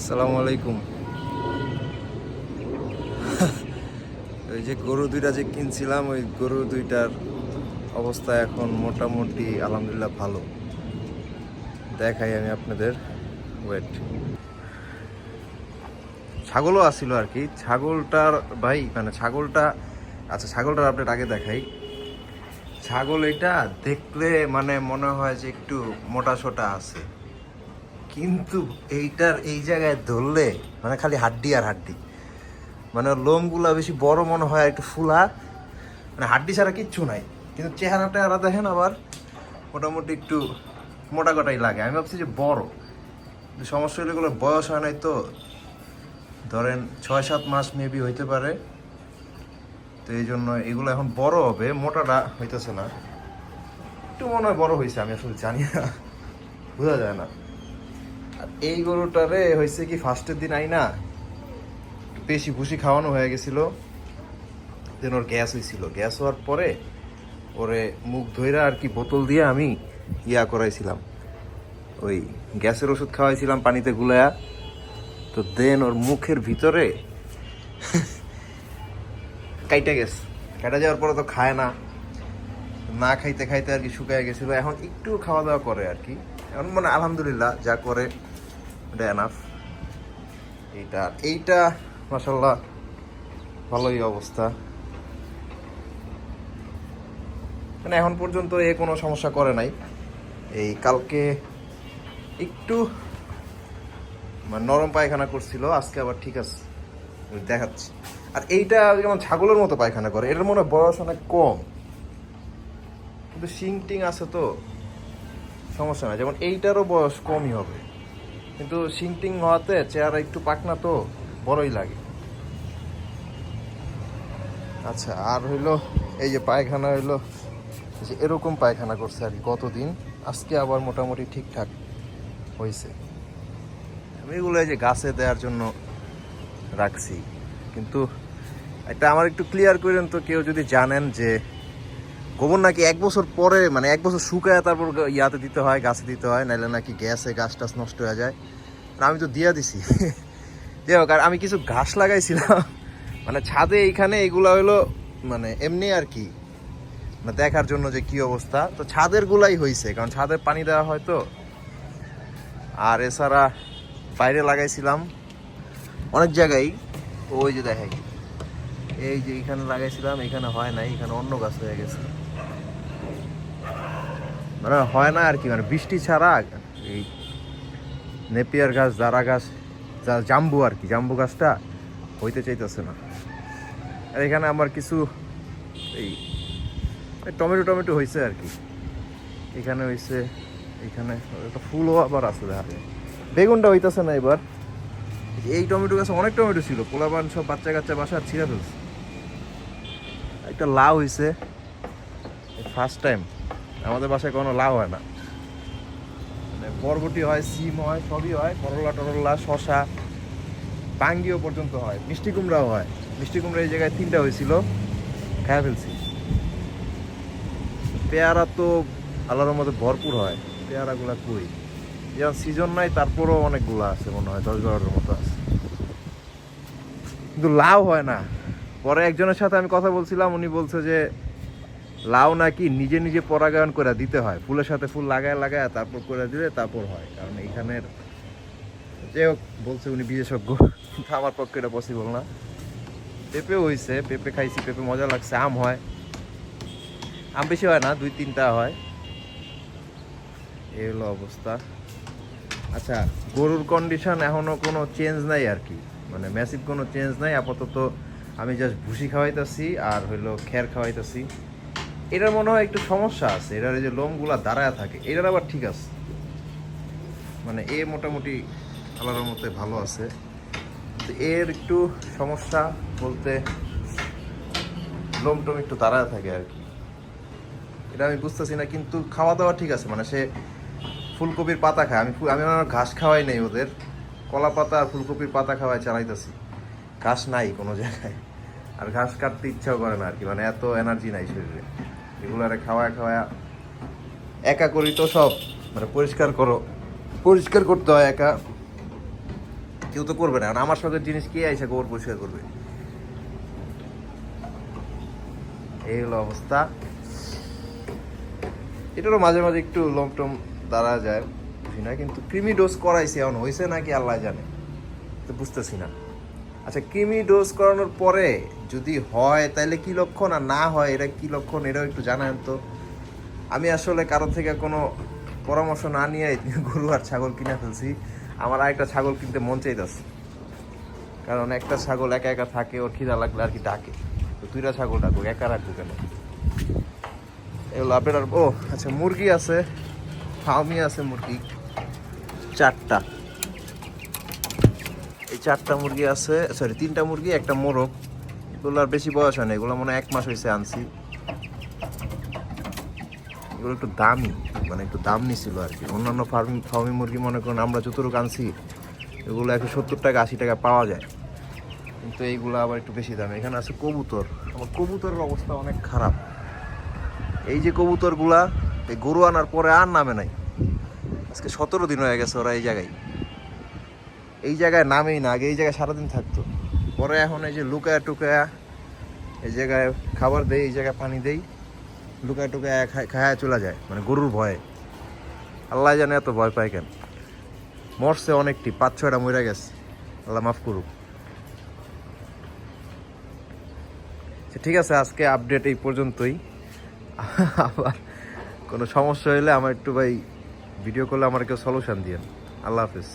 আসসালামু আলাইকুম ওই যে গরু দুইটা যে কিনছিলাম, ওই গরু দুইটার অবস্থা এখন মোটামুটি আলহামদুলিল্লাহ ভালো। দেখাই আমি আপনাদের ওয়েট ছাগলও আসছিল আর কি। ছাগলটার ভাই মানে ছাগলটা আচ্ছা ছাগলটার আপডেট আগে দেখাই। ছাগল এটা দেখলে মানে মনে হয় যে একটু মোটা সোটা আছে। কিন্তু এইটার এই জায়গায় ধরলে মানে খালি হাড্ডি আর হাড্ডি। মানে লোমগুলা বেশি বড় মনে হয় একটু ফুলা। মানে হাড্ডি ছাড়া কিচ্ছু নাই। কিন্তু চেহারা টেহারা দেখেন আবার মোটামুটি একটু মোটা কটাই লাগে। আমি ভাবছি যে বড়। সমস্যা হলে এগুলোর বয়স হয় নাই তো। ধরেন ছয়, সাত মাস মেবি হইতে পারে। তো এই জন্য এগুলো এখন বড় হবে। মোটাটা হইতেছে না। একটু মনে হয় বড় হয়েছে আমি আসলে জানি না। বোঝা যায় না। আর এই গরুটারে হয়েছে কি ফার্স্টের দিন আই না বেশি ভুসি খাওয়ানো হয়ে গেছিল। দেন ওর গ্যাস হয়েছিল গ্যাস হওয়ার পরে ওরে মুখ ধইরা আর কি বোতল দিয়ে আমি ইয়া করাইছিলাম। ওই গ্যাসের ওষুধ খাওয়াইছিলাম পানিতে গুলায়া। তো দেন ওর মুখের ভিতরে কাইটা গেছে। কাটা যাওয়ার পরে তো খায় না। না খাইতে খাইতে আর কি শুকায় গেছিল। এখন একটু খাওয়া দাওয়া করে আর কি। এখন মানে আলহামদুলিল্লাহ যা করে। এটা এনাফ এইটা এইটা মাসাল্লাহ ভালোই অবস্থা। মানে এখন পর্যন্ত এ কোনো সমস্যা করে নাই। এই কালকে একটু মানে নরম পায়খানা করছিল, আজকে আবার ঠিক আছে দেখাচ্ছি। আর এইটা যেমন ছাগলের মতো পায়খানা করে, এটার মনে বয়স অনেক কম। কিন্তু শিং টিং আছে তো, সমস্যা নাই, যেমন এইটারও বয়স কমই হবে। কিন্তু শিং টিং হওয়াতে চেহারা একটু পাকনা তো বড়ই লাগে। আচ্ছা আর হইল এই যে পায়খানা হইল যে এরকম পায়খানা করছে আর কি আজকে আবার মোটামুটি ঠিকঠাক হয়েছে আমি এগুলো এই যে গাছে দেওয়ার জন্য রাখছি, কিন্তু এটা আমার একটু ক্লিয়ার করেন তো কেউ যদি জানেন যে গোবর নাকি এক বছর পরে মানে এক বছর শুকায় তারপর ইয়াতে দিতে হয়, গাছে দিতে হয় নাহলে নাকি গ্যাসে গাছ টাছ নষ্ট হয়ে যায়। আমি তো দিয়া দিছি। যাই হোক, আর আমি কিছু ঘাস লাগাইছিলাম। মানে ছাদে এইখানে এগুলা হলো মানে এমনি আর কি। মানে দেখার জন্য যে কি অবস্থা। তো ছাদের গুলাই হয়েছে কারণ ছাদের পানি দেওয়া হয় তো। আর এছাড়া বাইরে লাগাইছিলাম অনেক জায়গায়। ওই যে দেখাই এই যে এখানে লাগাইছিলাম এখানে হয় নাই এখানে অন্য গাছ হয়ে গেছে। মানে হয় না আর কি মানে বৃষ্টি ছাড়া এই নেপিয়ার গাছ দারা গাছ, যা জাম্বু আর কি, জাম্বু গাছটা হইতে চাইতেছে না। আর এখানে আমার কিছু এই টমেটো টমেটো হয়েছে আর কি। এখানে হয়েছে এখানে একটা ফুলও আবার আছে দেখা। বেগুনটা হইতেছে না এবার। এই টমেটো গাছে অনেক টমেটো ছিল পোলাবান সব বাচ্চা কাচ্চা বাসার ছিঁড়া ফেলছে। একটা লাউ হয়েছে ফার্স্ট টাইম আমাদের বাসায় কোনো লাউ হয় না। মানে বরবটি হয়, সিম হয়, সবই হয়, করলা, টরলা শশা পাঙ্গিও পর্যন্ত হয়, মিষ্টি কুমড়াও হয়। মিষ্টি কুমড়া এই জায়গায় তিনটা হয়েছিল খাওয়া ফেলছি। পেয়ারা তো আল্লাহর মধ্যে ভরপুর হয়, পেয়ারাগুলা কই? যেমন সিজন নাই, তারপরও অনেকগুলো আছে মনে হয়, দশ বারোটার মতো আছে। কিন্তু লাউ হয় না। পরে একজনের সাথে আমি কথা বলছিলাম, উনি বলছে যে লাউ নাকি নিজে নিজে পরাগায়ন করে দিতে হয়। ফুলের সাথে ফুল লাগায় লাগায় তারপর করে দিলে তারপর হয়। কারণ এইখানের যে হোক, বলছে উনি বিশেষজ্ঞ। আমার পক্ষে এটা পসিবল না। পেঁপে হয়েছে পেঁপে খাইছি, পেঁপে মজা লাগছে, আম হয়। আম বেশি হয় না, দুই তিনটা হয়। এই হলো অবস্থা। আচ্ছা গরুর কন্ডিশন এখনও কোনো চেঞ্জ নাই আর কি। মানে ম্যাসিভ কোনো চেঞ্জ নাই। আপাতত আমি জাস্ট ভুসি খাওয়াইতেছি আর হইল খের খাওয়াইতেছি। এটার মনে হয় একটু সমস্যা আছে, এটার এই যে লোমগুলা দাঁড়ায় থাকে, এটার আবার ঠিক আছে। মানে এ মোটামুটি আলাদার মতে ভালো আছে। এর একটু সমস্যা বলতে লোম টোম একটু দাঁড়ায় থাকে আর কি। এটা আমি বুঝতেছি না, কিন্তু খাওয়া দাওয়া ঠিক আছে মানে সে ফুলকপির পাতা খায়। আমি আমি আমার ঘাস খাওয়াই নেই ওদের। কলা পাতা আর ফুলকপির পাতা খাওয়াই চালাইতেছি। ঘাস নাই কোনো জায়গায়। আর ঘাস কাটতে ইচ্ছাও করে না আর কি মানে এত এনার্জি নাই শরীরে। এগুলো আরে খাওয়ায় খাওয়ায় একা করি তো সব। মানে পরিষ্কার করো। পরিষ্কার করতে হয় একা। কেউ তো করবে না। আমার শখের জিনিস কে আইসে গোবর পরিষ্কার করবে? এই হলো অবস্থা। এটারও মাঝে মাঝে একটু লমটম দাঁড়া যায়, বুঝি না। কিন্তু ক্রিমি ডোজ করাইছে এখন। হয়েছে নাকি আল্লাহ জানে? তো বুঝতেছি না। আচ্ছা ক্রিমি ডোজ করানোর পরে যদি হয় তাহলে কি লক্ষণ? আর না হয় এটা কি লক্ষণ? এটাও একটু জানান তো। আমি আসলে কারও থেকে কোনো পরামর্শ না নিয়ে গরু আর ছাগল কিনে ফেলছি। আমার আরেকটা ছাগল কিনতে মন চাইতেছে। কারণ একটা ছাগল একা একা থাকে, ওর খিদা লাগলে আর কি ডাকে। তো দুইটা ছাগল ডাকুক, একা রাখব কেন? এগুলো আপনার ও আচ্ছা মুরগি আছে ফার্মি আছে মুরগি। চারটা। এই চারটা মুরগি আছে সরি তিনটা মুরগি, একটা মোরগ। এগুলো আর বেশি বয়স হয় না, এগুলো মনে এক মাস হয়েছে আনছি। এগুলো একটু দামি মানে একটু দাম নিছিল আর কি। অন্যান্য ফার্মি ফার্মি মুরগি মনে করুন আমরা যতটুকু আনছি, এগুলো একশো সত্তর টাকা, আশি টাকা পাওয়া যায়। কিন্তু এইগুলো আবার একটু বেশি দাম। এখানে আছে কবুতর। আমার কবুতরের অবস্থা অনেক খারাপ। এই যে কবুতরগুলা, এই গরু আনার পরে আর নামে নাই। আজকে সতেরো দিন হয়ে গেছে ওরা এই জায়গায়। এই জায়গায় নামেই না আগে এই জায়গায় সারাদিন থাকতো। পরে এখন এই যে লুকায়া টুকায়া এই জায়গায় খাবার দেই এই জায়গায় পানি দেই লুকায় টুকায় খায় চলে যায় মানে গরুর ভয়ে। আল্লাহ জানে এত ভয় পায় কেন। মরছে অনেকটি পাঁচ ছয়টা মরে গেছে। আল্লাহ মাফ করুক। আচ্ছা, ঠিক আছে আজকে আপডেট এই পর্যন্তই। আবার কোনো সমস্যা হলে আমার একটু ভাই ভিডিও করলে আমার কেউ সলিউশন দিয়েন। আল্লাহ হাফিজ।